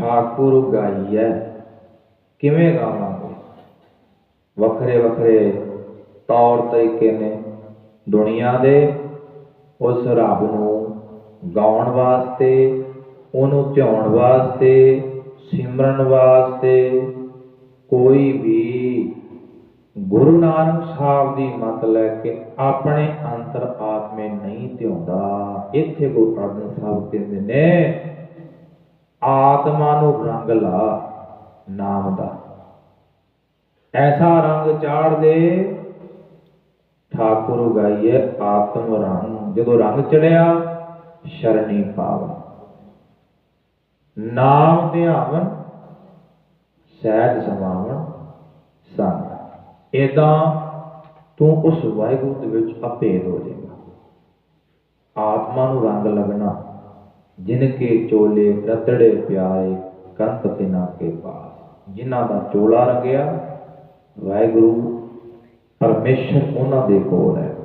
ਠਾਕੁਰ ਗਾਈਐ, ਕਿਵੇਂ ਗਾਵਾਂਗੇ? ਵੱਖਰੇ ਵੱਖਰੇ ਤੌਰ ਤਰੀਕੇ ਨੇ ਦੁਨੀਆ ਦੇ। ਉਸ ਰੱਬ ਨੂੰ ਗਾਉਣ ਵਾਸਤੇ, ਉਹਨੂੰ ਧਿਆਉਣ ਵਾਸਤੇ, ਸਿਮਰਨ ਵਾਸਤੇ ਕੋਈ ਵੀ ਗੁਰੂ ਨਾਨਕ ਸਾਹਿਬ ਦੀ ਮਤ ਲੈ ਕੇ ਆਪਣੇ ਅੰਤਰ ਆਤਮੇ ਨਹੀਂ ਧਿਆਉਂਦਾ। ਇੱਥੇ ਗੁਰੂ ਅਰਜਨ ਸਾਹਿਬ ਕਹਿੰਦੇ ਨੇ ਆਤਮਾ ਨੂੰ ਰੰਗ ਲਾ, ਨਾਮ ਦਾ। ਐਸਾ ਰੰਗ ਚਾੜ ਦੇ, ਠਾਕੁਰ ਉਗਾਈਏ ਆਤਮ ਰੰਗ। ਜਦੋਂ ਰੰਗ ਚੜਿਆ, ਸ਼ਰਣੀ ਪਾਵ ਨਾਮ ਧਿਆਵਨ, ਸਹਿਜ ਸਮਾਵਨ, ਸੰਗ। ਏਦਾਂ ਤੂੰ ਉਸ ਵਾਹਿਗੁਰੂ ਦੇ ਵਿੱਚ ਅਭੇਦ ਹੋ ਜਾਏਗਾ। ਆਤਮਾ ਨੂੰ ਰੰਗ ਲੱਗਣਾ ਜਿਨ ਕੇ ਚੋਲੇ ਰਤੜੇ ਪਿਆਰੇ ਕੰਤ ਤਿਨਾ ਕੇ ਪਾਸ। ਜਿਨ੍ਹਾਂ ਦਾ ਚੋਲਾ ਰੰਗਿਆ, ਵਾਹਿਗੁਰੂ ਪਰਮੇਸ਼ਰ ਉਹਨਾਂ ਦੇ ਕੋਲ ਹੈ।